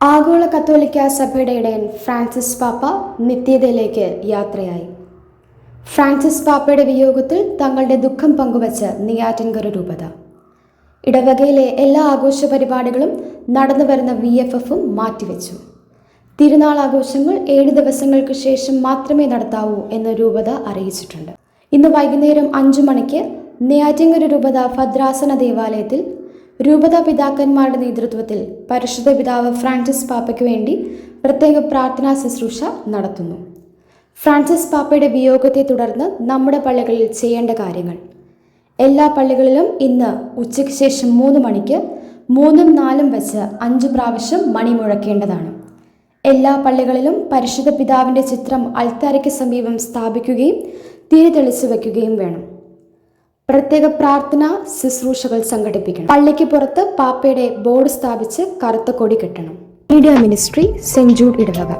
ആഗോള കത്തോലിക്ക സഭയുടെ ഇടയൻ ഫ്രാൻസിസ് പാപ്പ നിത്യതയിലേക്ക് യാത്രയായി. ഫ്രാൻസിസ് പാപ്പയുടെ വിയോഗത്തിൽ തങ്ങളുടെ ദുഃഖം പങ്കുവച്ച് നെയ്യാറ്റിൻകര രൂപത. ഇടവകയിലെ എല്ലാ ആഘോഷ പരിപാടികളും നടന്നു വരുന്ന വി എഫ് എഫും മാറ്റിവെച്ചു. തിരുനാൾ ആഘോഷങ്ങൾ ഏഴ് ദിവസങ്ങൾക്ക് ശേഷം മാത്രമേ നടത്താവൂ എന്ന് രൂപത അറിയിച്ചിട്ടുണ്ട്. ഇന്ന് വൈകുന്നേരം അഞ്ചു മണിക്ക് നെയ്യാറ്റിൻകര രൂപത ഭദ്രാസന ദേവാലയത്തിൽ രൂപത പിതാക്കന്മാരുടെ നേതൃത്വത്തിൽ പരിശുദ്ധ പിതാവ് ഫ്രാൻസിസ് പാപ്പയ്ക്ക് വേണ്ടി പ്രത്യേക പ്രാർത്ഥനാ ശുശ്രൂഷ നടത്തുന്നു. ഫ്രാൻസിസ് പാപ്പയുടെ വിയോഗത്തെ തുടർന്ന് നമ്മുടെ പള്ളികളിൽ ചെയ്യേണ്ട കാര്യങ്ങൾ. എല്ലാ പള്ളികളിലും ഇന്ന് ഉച്ചയ്ക്ക് ശേഷം മൂന്ന് മണിക്ക് മൂന്നും നാലും വെച്ച് അഞ്ച് പ്രാവശ്യം മണി മുഴക്കേണ്ടതാണ്. എല്ലാ പള്ളികളിലും പരിശുദ്ധ പിതാവിന്റെ ചിത്രം അൾത്താരയ്ക്ക് സമീപം സ്ഥാപിക്കുകയും തിരി തെളിച്ചു വയ്ക്കുകയും വേണം. പ്രത്യേക പ്രാർത്ഥന ശുശ്രൂഷകൾ സംഘടിപ്പിക്കണം. പള്ളിക്ക് പുറത്ത് പാപ്പയുടെ ബോർഡ് സ്ഥാപിച്ച് കറുത്ത കൊടി കെട്ടണം. മീഡിയ മിനിസ്ട്രി സെന്റ് ജൂഡ് ഇടവക.